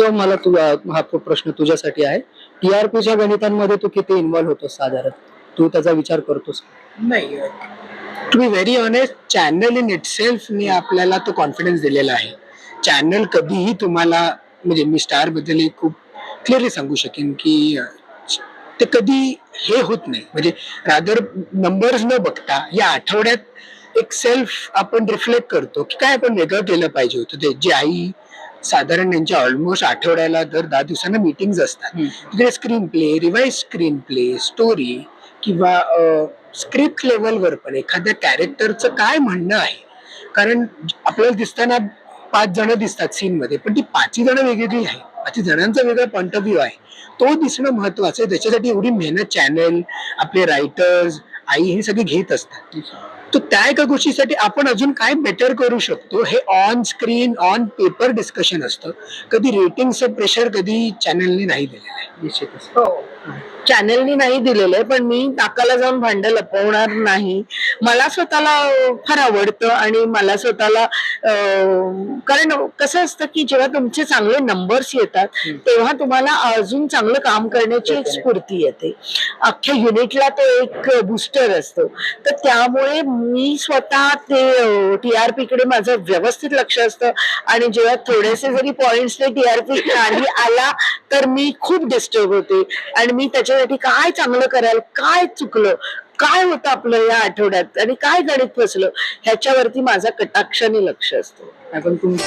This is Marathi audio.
सो मला तुला हा प्रश्न तुझ्यासाठी आहे. टीआरपीच्या गणितांमध्ये तू किती इन्व्हॉल्व होतोस साधारण? तू त्याचा विचार करतोस नाही. To be very honest channel in it सेल्फनी आपल्याला तो कॉन्फिडन्स दिलेला आहे. चॅनल कधीही तुम्हाला म्हणजे मी स्टारबद्दल खूप क्लिअरली सांगू शकेन की ते कधी हे होत नाही. म्हणजे रादर नंबर्स न बघता या आठवड्यात एक सेल्फ आपण रिफ्लेक्ट करतो की काय आपण वेगळं केलं पाहिजे होतं. ते जे आई साधारण त्यांच्या ऑलमोस्ट आठवड्याला दर दहा दिवसांना मीटिंग्स असतात. तिकडे screen play revise screen play story किंवा स्क्रिप्ट लेवलवर पण एखाद्या कॅरेक्टरचं काय म्हणणं आहे? कारण आपल्याला दिसताना पाच जण दिसतात सीन मध्ये पण ती पाचही जण वेगवेगळी आहे पाचही जणांचा वेगळा पॉइंट ऑफ व्ह्यू आहे. तो दिसणं महत्वाचं आहे. त्याच्यासाठी एवढी मेहनत चॅनल आपले रायटर्स आई हे सगळे घेत असतात. तर त्या एका गोष्टीसाठी आपण अजून काय बेटर करू शकतो? हे on screen on paper discussion असतं. कधी रेटिंगचं प्रेशर कधी चॅनलने नाही दिलेलं आहे. निश्चितच. हो. चॅनेलनी नाही दिलेलं आहे पण मी नाकाला जाऊन भांड लपवणार नाही. मला स्वतःला फार आवडतं आणि मला स्वतःला कारण कसं असतं की जेव्हा तुमचे चांगले नंबर्स येतात तेव्हा तुम्हाला अजून चांगलं काम करण्याची एक स्फूर्ती येते. अख्ख्या युनिटला तो एक बुस्टर असतो. तर त्यामुळे मी स्वतः ते टीआरपी कडे माझं व्यवस्थित लक्ष असतं. आणि जेव्हा थोडेसे जरी पॉइंट्स ते टीआरपी नाही आला तर मी खूप डिस्टर्ब होते. आणि मी त्याच्यासाठी काय चांगलं करायला काय चुकलं काय होतं आपलं या आठवड्यात आणि काय गणित फसलं ह्याच्यावरती माझा कटाक्षाने लक्ष असतो. आपण तुम्ही